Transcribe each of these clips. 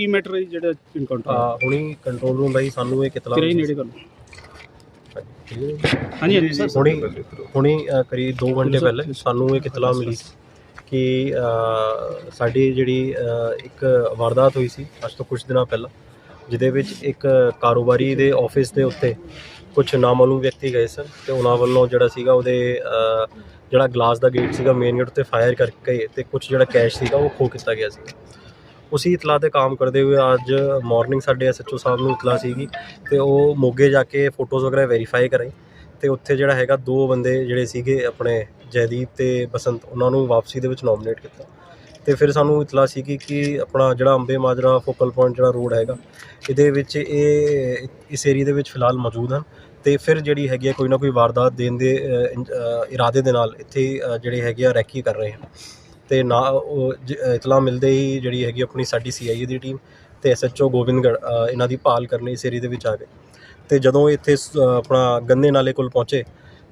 ਕੀ matter ਹੈ ਜੀ ਜਿਹੜਾ ਇਨਕਾਊਂਟਰ ਆ ਹੁਣੀ ਕੰਟਰੋਲ ਰੂਮ ਦਾ ਹੀ ਸਾਨੂੰ ਇਹ ਕਿਤਲਾ ਹੀ ਨੇੜੇ ਕਰ ਹਾਂਜੀ ਹਾਂਜੀ ਸਰ ਹੁਣੀ ਹੁਣੀ ਅ, ਕਰੀਬ 2 ਘੰਟੇ ਪਹਿਲੇ ਸਾਨੂੰ ਇਹ ਕਿਤਲਾ ਮਿਲੀ ਕਿ ਅ, ਸਾਡੀ ਜਿਹੜੀ ਅ, ਇੱਕ ਵਾਰਦਾਤ ਹੋਈ ਸੀ ਅੱਜ ਤੋਂ ਕੁਝ ਦਿਨਾਂ ਪਹਿਲਾਂ ਜਿਹਦੇ ਵਿੱਚ ਇੱਕ ਕਾਰੋਬਾਰੀ ਦੇ ਆਫਿਸ ਦੇ ਉੱਤੇ ਕੁਝ ਨਾਮਾਲੂਮ ਵਿਅਕਤੀ ਗਏ ਸਨ ਤੇ ਉਹਨਾਂ ਵੱਲੋਂ ਜਿਹੜਾ ਸੀਗਾ ਉਹਦੇ ਅ, ਜਿਹੜਾ ਗਲਾਸ ਦਾ ਗੇਟ ਸੀਗਾ ਮੇਨ ਗੇਟ ਉੱਤੇ ਫਾਇਰ ਕਰਕੇ ਤੇ ਕੁਝ ਜਿਹੜਾ ਕੈਸ਼ ਸੀਗਾ ਉਹ ਖੋ ਕੀਤਾ ਗਿਆ ਸੀ। ਉਸੇ ਇਤਲਾਹ ਤੇ ਕੰਮ ਕਰਦੇ ਹੋਏ ਅੱਜ ਮਾਰਨਿੰਗ ਸਾਡੇ ਐਸਐਚਓ ਸਾਹਿਬ ਨੂੰ ਇਤਲਾਹ ਸੀਗੀ ਤੇ ਉਹ ਮੋਗੇ ਜਾ ਕੇ ਫੋਟੋਜ਼ ਵਗੈਰਾ ਵੈਰੀਫਾਈ ਕਰਾਈ ਤੇ ਉੱਥੇ ਜਿਹੜਾ ਹੈਗਾ ਦੋ ਬੰਦੇ ਜਿਹੜੇ ਸੀਗੇ ਆਪਣੇ ਜੈਦੀਪ ਤੇ ਬਸੰਤ, ਉਹਨਾਂ ਨੂੰ ਵਾਪਸੀ ਦੇ ਵਿੱਚ ਨੋਮੀਨੇਟ ਕੀਤਾ। ਤੇ ਫਿਰ ਸਾਨੂੰ ਇਤਲਾਹ ਸੀ ਕਿ ਕਿ ਆਪਣਾ ਜਿਹੜਾ ਅੰਬੇ ਮਾਜਰਾ ਫੋਕਲ ਪੁਆਇੰਟ ਜਿਹੜਾ ਰੋਡ ਹੈਗਾ, ਇਹਦੇ ਵਿੱਚ ਇਹ, ਇਸ ਏਰੀਆ ਦੇ ਵਿੱਚ ਫਿਲਹਾਲ ਮੌਜੂਦ ਹਨ ਤੇ ਫਿਰ ਜਿਹੜੀ ਹੈਗੀ ਆ ਕੋਈ ਨਾ ਕੋਈ ਵਾਰਦਾਤ ਦੇਣ ਦੇ ਇਰਾਦੇ ਦੇ ਨਾਲ ਇੱਥੇ ਜਿਹੜੇ ਹੈਗੇ ਆ ਰੈਕੀ ਕਰ ਰਹੇ ਹਨ। ਤੇ ਨਾ ਉਹ ਜ- ਅ, ਇਤਲਾ ਮਿਲਦੇ ਹੀ ਜਿਹੜੀ ਹੈਗੀ ਆਪਣੀ ਸਾਡੀ ਸੀਆਈਏ ਦੀ ਟੀਮ ਤੇ ਐਸਐਚਓ ਗੋਬਿੰਦਗੜ ਅ, ਇਹਨਾਂ ਦੀ ਭਾਲ ਕਰਨ ਲਈ ਇਸ ਏਰੀਏ ਦੇ ਵਿੱਚ ਆ ਗਏ। ਤੇ ਜਦੋਂ ਇੱਥੇ ਆਪਣਾ ਗੰਨੇ ਨਾਲੇ ਕੋਲ ਪਹੁੰਚੇ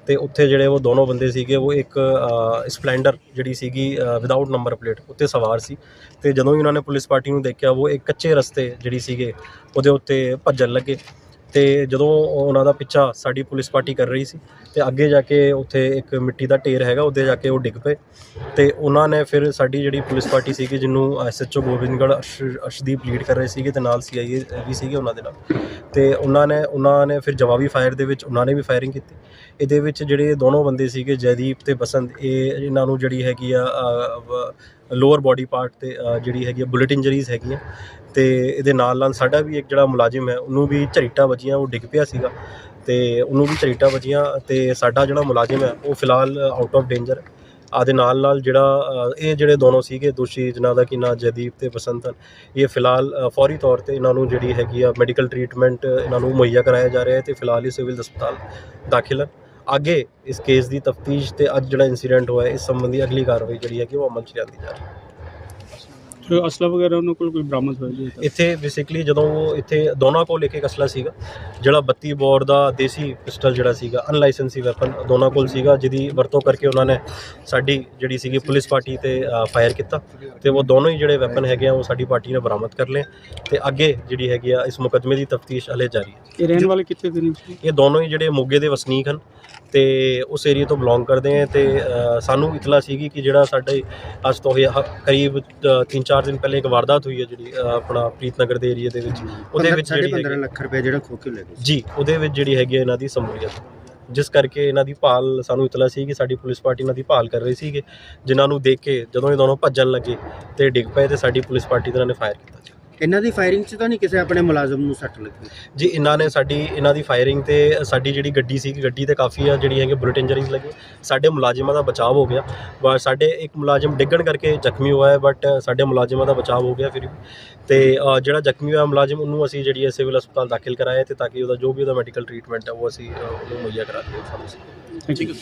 ਤੇ ਉੱਥੇ ਜਿਹੜੇ ਉਹ ਦੋਨੋਂ ਬੰਦੇ ਸੀਗੇ ਉਹ ਇੱਕ ਸਪਲੈਂਡਰ ਜਿਹੜੀ ਸੀਗੀ ਵਿਦਆਊਟ ਨੰਬਰ ਪਲੇਟ ਉੱਤੇ ਸਵਾਰ ਸੀ ਤੇ ਜਦੋਂ ਹੀ ਉਹਨਾਂ ਨੇ ਪੁਲਿਸ ਪਾਰਟੀ ਨੂੰ ਦੇਖਿਆ ਉਹ ਇੱਕ ਕੱਚੇ ਰਸਤੇ ਜਿਹੜੀ ਸੀਗੇ ਉਹਦੇ ਉੱਤੇ ਭੱਜਣ ਲੱਗੇ। ਤੇ ਜਦੋਂ ਉਹਨਾਂ ਦਾ ਪਿੱਛਾ ਸਾਡੀ ਪੁਲਿਸ ਪਾਰਟੀ ਕਰ ਰਹੀ ਸੀ ਤੇ ਅੱਗੇ ਜਾ ਕੇ ਉੱਥੇ ਇੱਕ ਮਿੱਟੀ ਦਾ ਢੇਰ ਹੈਗਾ, ਉਹਦੇ ਜਾ ਕੇ ਉਹ ਡਿੱਗ ਪਏ। ਤੇ ਉਹਨਾਂ ਨੇ ਫਿਰ ਸਾਡੀ ਜਿਹੜੀ ਪੁਲਿਸ ਪਾਰਟੀ ਸੀਗੀ, ਜਿਹਨੂੰ ਐਸਐਚਓ ਗੋਬਿੰਦਗੜ੍ਹ ਅਰਸ਼- ਅਰਸ਼ਦੀਪ ਲੀਡ ਕਰ ਰਹੇ ਸੀਗੇ ਤੇ ਨਾਲ ਸੀਆਈਏ ਵੀ ਸੀਗੇ ਉਹਨਾਂ ਦੇ ਨਾਲ। ਤੇ ਉਹਨਾਂ ਨੇ ਉਹਨਾਂ ਨੇ ਫਿਰ ਜਵਾਬੀ ਫਾਇਰ ਦੇ ਵਿੱਚ ਉਹਨਾਂ ਨੇ ਵੀ ਫਾਇਰਿੰਗ ਕੀਤੀ। ਇਹਦੇ ਵਿੱਚ ਜਿਹੜੇ ਦੋਨੋਂ ਬੰਦੇ ਸੀਗੇ, ਜੈਦੀਪ ਤੇ ਬਸੰਤ, ਇਹ ਇਹਨਾਂ ਨੂੰ ਜਿਹੜੀ ਹੈਗੀ ਆ ਲੋਅਰ ਬਾਡੀ ਪਾਰਟ ਤੇ ਜਿਹੜੀ ਹੈਗੀ ਆ ਬੁਲੇਟ ਇੰਜਰੀਜ਼ ਹੈਗੀਆਂ। ਤੇ ਇਹਦੇ ਨਾਲ ਨਾਲ ਸਾਡਾ ਵੀ ਇੱਕ ਜਿਹੜਾ ਮੁਲਾਜ਼ਮ ਹੈ, ਉਹਨੂੰ ਵੀ ਝਰੀਟਾਂ ਵੱਜੀਆਂ, ਉਹ ਡਿੱਗ ਪਿਆ ਸੀਗਾ। ਤੇ ਉਹਨੂੰ ਵੀ ਝਰੀਟਾਂ ਵੱਜੀਆਂ ਤੇ ਸਾਡਾ ਜਿਹੜਾ ਮੁਲਾਜ਼ਮ ਹੈ, ਉਹ ਫਿਲਹਾਲ ਆਊਟ ਆਫ ਡੇਂਜਰ ਆਦੇ ਨਾਲ ਨਾਲ ਜਿਹੜਾ ਇਹ ਜਿਹੜੇ ਦੋਨੋਂ ਸੀਗੇ, ਦੋਸ਼ੀ ਜਿਨ੍ਹਾਂ ਦਾ ਕਿ ਨਾਂ, ਜੈਦੀਪ ਤੇ ਬਸੰਤ ਹਨ ਇਹ ਫਿਲਹਾਲ ਫੌਰੀ ਤੌਰ ਤੇ ਇਹਨਾਂ ਨੂੰ ਜਿਹੜੀ ਹੈਗੀ ਆ ਮੈਡੀਕਲ ਟਰੀਟਮੈਂਟ ਇਹਨਾਂ ਨੂੰ ਮੁਹੱਈਆ ਕਰਾਇਆ ਜਾ ਰਿਹਾ ਹੈ ਤੇ ਫਿਲਹਾਲ ਹੀ ਸਿਵਲ ਹਸਪਤਾਲ ਦਾਖਲ ਹਨ। ਅੱਗੇ ਇਸ ਕੇਸ ਦੀ ਤਫਤੀਸ਼ ਤੇ ਅੱਜ ਜਿਹੜਾ ਇਨਸੀਡੈਂਟ ਹੋਇਆ, ਇਸ ਸੰਬੰਧੀ ਅਗਲੀ ਕਾਰਵਾਈ ਜਿਹੜੀ ਹੈ ਕਿ ਉਹ ਅਮਲ 'ਚ ਲਿਆਂਦੀ ਜਾ ਰਹੀ ਹੈ। ਤੇ ਅਸਲਾ ਵਗੈਰਾ ਉਹਨਾਂ ਕੋਲ ਕੋਈ ਬਰਾਮਦ ਹੋਇਆ ਜੀ ਇੱਥੇ? ਬੇਸਿਕਲੀ ਜਦੋਂ ਉਹ ਇੱਥੇ ਦੋਨਾਂ ਕੋਲ ਇੱਕ ਇੱਕ ਅਸਲਾ ਸੀਗਾ ਜਿਹੜਾ 32 ਬੋਰ ਦਾ ਦੇਸੀ ਪਿਸਟਲ ਜਿਹੜਾ ਸੀਗਾ ਅਨਲਾਇਸੈਂਸੀ ਵੈਪਨ ਦੋਨਾਂ ਕੋਲ ਸੀਗਾ ਜਿਹਦੀ ਵਰਤੋਂ ਕਰਕੇ ਉਹਨਾਂ ਨੇ ਸਾਡੀ ਜਿਹੜੀ ਸੀਗੀ ਪੁਲਿਸ ਪਾਰਟੀ ਤੇ ਫਾਇਰ ਕੀਤਾ ਤੇ ਉਹ ਦੋਨੋਂ ਹੀ ਜਿਹੜੇ ਵੈਪਨ ਹੈਗੇ ਆ ਉਹ ਸਾਡੀ ਪਾਰਟੀ ਨੇ ਬਰਾਮਦ ਕਰ ਲਏ ਤੇ ਅੱਗੇ ਜਿਹੜੀ ਹੈਗੀ ਆ ਇਸ ਮੁਕੱਦਮੇ ਦੀ ਤਫਤੀਸ਼ ਹਲੇ ਜਾਰੀ ਹੈ ਇਹ ਰਹਿਣ ਵਾਲੇ ਕਿੱਥੇ ਦੇ ਨੇ? ਇਹ ਦੋਨੋਂ ਹੀ ਜਿਹੜੇ ਮੋਗੇ ਦੇ ਵਸਨੀਕ ਹਨ ਤੇ ਉਸ ਏਰੀਆ ਤੋਂ ਬਿਲੋਂਗ ਕਰਦੇ ਆ ਤੇ ਸਾਨੂੰ ਇਤਲਾ ਸੀਗੀ ਕਿ ਜਿਹੜਾ ਸਾਡੇ ਅੱਜ ਤੋਂ ਇਹ ਕਰੀਬ 3-4 ਦਿਨ ਪਹਿਲੇ ਇੱਕ ਵਾਰਦਾਤ ਹੋਈ ਹੈ ਜਿਹੜੀ ਅ, ਆਪਣਾ ਪ੍ਰੀਤਨਗਰ ਦੇ ਏਰੀਆ ਦੇ ਵਿੱਚ ਉਹਦੇ ਵਿੱਚ ਜਿਹੜੀ 15 ਹੈਗੀ- ਲੱਖ ਰੁਪਏ ਜਿਹੜਾ ਖੋ ਕੇ ਲੈ ਗਏ ਜੀ ਉਹਦੇ ਵਿੱਚ ਜਿਹੜੀ ਹੈਗੀ ਹੈ ਇਹਨਾਂ ਦੀ ਸਮੂਲੀਅਤ ਜਿਸ ਕਰਕੇ ਇਹਨਾਂ ਦੀ ਭਾਲ ਸਾਨੂੰ ਇਤਲਾ ਸੀ ਕਿ ਸਾਡੀ ਪੁਲਿਸ ਪਾਰਟੀ ਇਹਨਾਂ ਦੀ ਭਾਲ ਕਰ ਰਹੀ ਸੀ ਕਿ ਜਿਨ੍ਹਾਂ ਨੂੰ ਦੇਖ ਕੇ ਜਦੋਂ ਇਹ ਦੋਨੋਂ ਭੱਜਣ ਲੱਗੇ ਤੇ ਡਿੱਗ ਪਏ ਤੇ ਸਾਡੀ ਪੁਲਿਸ ਪਾਰਟੀ ਦੇ ਨਾਲ ਨੇ ਫਾਇਰ ਕੀਤਾ ਜੀ। ਇਹਨਾਂ ਦੀ ਫਾਇਰਿੰਗ 'ਚ ਤਾਂ ਨਹੀਂ ਕਿਸੇ ਆਪਣੇ ਮੁਲਾਜ਼ਮ ਨੂੰ ਸੱਟ ਲੱਗੀ? ਜੀ ਇਹਨਾਂ ਨੇ ਸਾਡੀ ਇਹਨਾਂ ਦੀ ਫਾਇਰਿੰਗ ਤੇ ਸਾਡੀ ਜਿਹੜੀ ਗੱਡੀ ਸੀ ਗੱਡੀ ਤੇ ਕਾਫੀ ਆ ਜਿਹੜੀ ਹੈਗੀ ਬੁਲਟ ਇੰਜਰੀਜ਼ ਲੱਗੀ। ਸਾਡੇ ਮੁਲਾਜ਼ਮਾਂ ਦਾ ਬਚਾਅ ਹੋ ਗਿਆ। ਬਟ ਸਾਡੇ ਇੱਕ ਮੁਲਾਜ਼ਮ ਡਿੱਗਣ ਕਰਕੇ ਜ਼ਖਮੀ ਹੋਇਆ ਹੈ ਬਟ ਸਾਡੇ ਮੁਲਾਜ਼ਮਾਂ ਦਾ ਬਚਾਅ ਹੋ ਗਿਆ ਫਿਰ ਵੀ। ਤੇ ਅ, ਜਿਹੜਾ ਜ਼ਖਮੀ ਹੋਇਆ ਮੁਲਾਜ਼ਮ ਉਹਨੂੰ ਅਸੀਂ ਜਿਹੜੀ ਹੈ ਸਿਵਲ ਹਸਪਤਾਲ ਦਾਖਲ ਕਰਾਇਆ ਤੇ ਤਾਂ ਕਿ ਉਹਦਾ ਜੋ ਵੀ ਉਹਦਾ ਮੈਡੀਕਲ ਟਰੀਟਮੈਂਟ ਹੈ ਉਹ ਅਸੀਂ ਅ, ਉਹਨੂੰ ਮੁਹੱਈਆ ਕਰਾ ਦਈਏ ਸਾਨੂੰ। Thank you